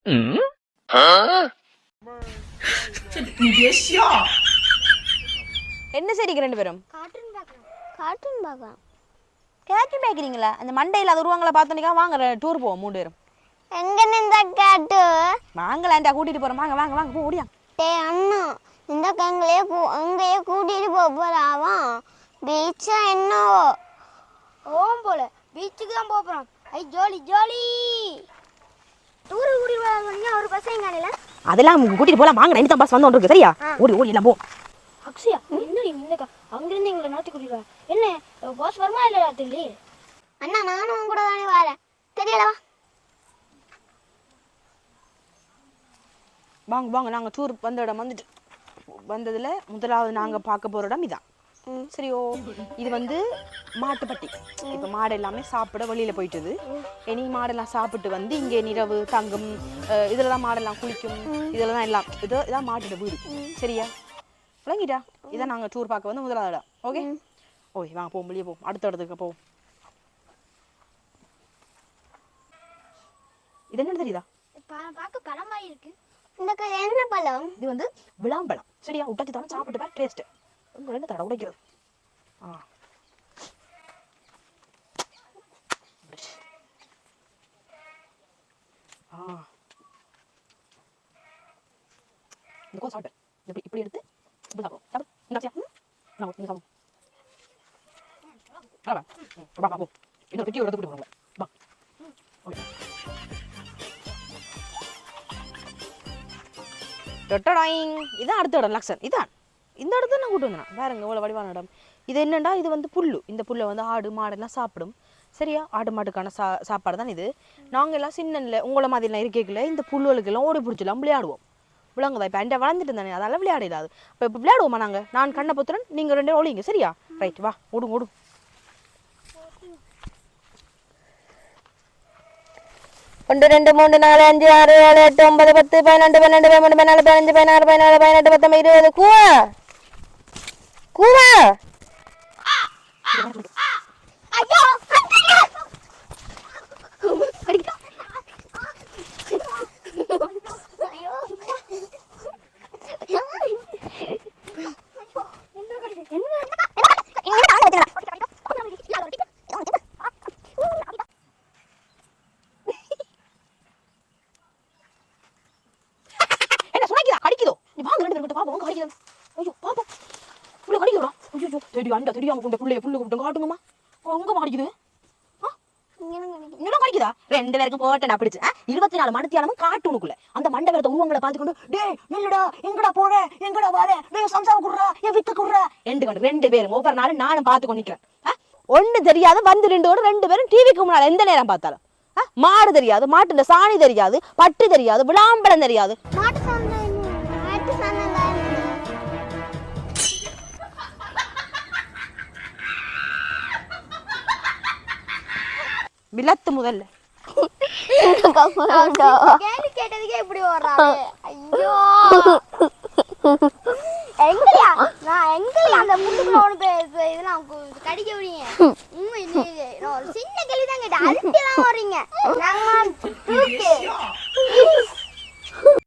你别笑。 என்ன சரிக்கு ரெண்டு பேரும் கார்ட்டூன் பார்க்கலாம் கார்ட்டூன் பார்க்கலாம் கேட்டு பேக்கிறீங்களா அந்த மண்டையில் அது உருவங்களை பார்த்தோன்னே வாங்க டூர் போவோம் மூணு பேரும் எங்க நின்ற காட்டு வாங்கலான்டா கூட்டிட்டு போறோம் வாங்க வாங்க வாங்க போ ஓடியா டே அண்ணா இந்த கங்களையே கூ அங்கேயே கூட்டிட்டு போக போறாவான் பீச்சா என்னவோ ஓம் போல பீச்சுக்கு தான் போறோம் ஐ ஜோலி ஜோலி டூர் கூட்டிட்டு ஒரு பசங்க காணல அதெல்லாம் கூட்டிட்டு போலாம். வாங்க தான் பஸ் வந்து இருக்கு. சரியா? ஓடி ஓடி எல்லாம் போ. அக்ஷயா என்ன இந்த அங்கிருந்து எங்களை நாட்டி கூட்டிட்டு என்ன பாஸ் வருமா இல்ல ராத்திரி அண்ணா நானும் உன் கூட தானே வரேன். தெரியலவா வாங்க வாங்க. நாங்க டூர் வந்த இடம் வந்துட்டு வந்ததுல முதலாவது நாங்க பார்க்க போற இடம் இதான். சரியோ. இது வந்து மாட்டுப்பட்டி. இப்ப மாடு எல்லாமே சாப்பிட வெளியில போயிட்டுது. இனி மாடெல்லாம் சாப்பிட்டு வந்து இங்கே நிறவு தங்கும் இதுல தான் மாடெல்லாம் குளிக்கும் இதுல தான் எல்லாம். இது இதான் மாட்டோட வீடு. சரியா? விளங்கிட்டா? இதான் நாங்க டூர் பார்க்க வந்து முதலாவது இடம். ஓகே ஓய் வாங்க போவோம் வெளியே போவோம். அடுத்த இடத்துக்கு போவோம். இது என்னன்னு தெரியுதா? பார்க்க பழமாய் இருக்கு இந்த என்ன பழம்? இது வந்து விளாம்பழம். சரியா? உடச்சி தானே சாப்பிட்டு பாரு டேஸ்ட் உங்க ரெண்டு தடவை உடைக்கிறது ஆ ஆ இந்த கோஸ் சாப்பிட்டு இப்படி இப்படி எடுத்து இப்படி சாப்பிடும் சாப்பிடு இந்த ஆச்சியா நான் இந்த சாப்பிடும் வா வா ம், வா வா போ இன்னொரு பெட்டி எடுத்து கொடுங்க வா ஓகே டொட்டடாயிங் இதான் அடுத்த இடம் லக்ஷன் இதான் இந்த இடத்துல நான் கூட்டு வந்தேன்? பாருங்க இவ்வளோ வடிவான இடம். இது என்னண்டா? இது வந்து புல் இந்த புல்லை வந்து ஆடு மாடெல்லாம் சாப்பிடும். சரியா? ஆடு மாட்டுக்கான சா சாப்பாடு தான் இது. நாங்கள் எல்லாம் சின்னல உங்களை மாதிரிலாம் இருக்கல இந்த புல்லுகளுக்கெல்லாம் ஓடி பிடிச்சலாம் விளையாடுவோம். விளங்குதா இப்போ என்கிட்ட வளர்ந்துட்டு தானே அதெல்லாம் விளையாடிடாது. இப்போ இப்போ விளையாடுவோமா நாங்கள் நான் கண்ணை புத்திரன் நீங்கள் ரெண்டு பேரும் ஒழிங்க சரியா? ரைட் வா. ஓடும் ஓடும் ஒன்று ரெண்டு மூணு நாலு அஞ்சு ஆறு ஏழு எட்டு ஒன்பது பத்து பன்னெண்டு பன்னெண்டு பதிமூணு பதினாலு பதினஞ்சு பதினாறு பதினாலு பதினெட்டு பத்தொன்பது இருபது. கூவா கூவா ஐயோ என்ன சுனைக்குதா கடிக்குதோ நீ வாங்க ரெண்டு பேரும் பாப்போம் கடிக்குது ஐயோ பாப்போம் புள்ள கடிக்குதா ஐயோ தெடி அண்டா தெரியாம கொண்ட புள்ளைய புள்ள கூப்பிட்டு காட்டுங்கம்மா. உங்க மாடிக்குது. இன்னும் கடிக்குதா ரெண்டு பேருக்கும் போட்டேன் பிடிச்சு இருபத்தி நாலு மணித்தியாலமும் காட்டுனுக்குள்ள அந்த மண்டபத்தை உருவங்களை பார்த்துக்கொண்டு டேய் நில்லுடா எங்கடா போற எங்கடா வர டேய் சம்சாவ குடுறா என் வித்து குடுறா. ரெண்டு கண்டு ரெண்டு பேரும் ஒவ்வொரு நாளும் நானும் பார்த்து கொண்டு நிக்கிறேன் ஒண்ணு தெரியாத வந்து ரெண்டு ரெண்டு பேரும் டிவிக்கு முன்னால எந்த நேரம் பார்த்தாலும். மாடு தெரியாது மாட்டுல சாணி தெரியாது பட்டு தெரியாது விளாம்பரம் தெரியாது. மாட்டு விலத்து முதல்ல. கேட்டதுக்கே இப்படி வர்றாங்க ஐயோ. எங்கயா? நான் எங்கயா அந்த முட்டுக்குள்ள ஒன்று இதெல்லாம் கடிக்க விடுங்க உண்மை ஒரு சின்ன கேள்வி தான் கேட்டேன். அதுக்கெல்லாம் வர்றீங்க நாங்க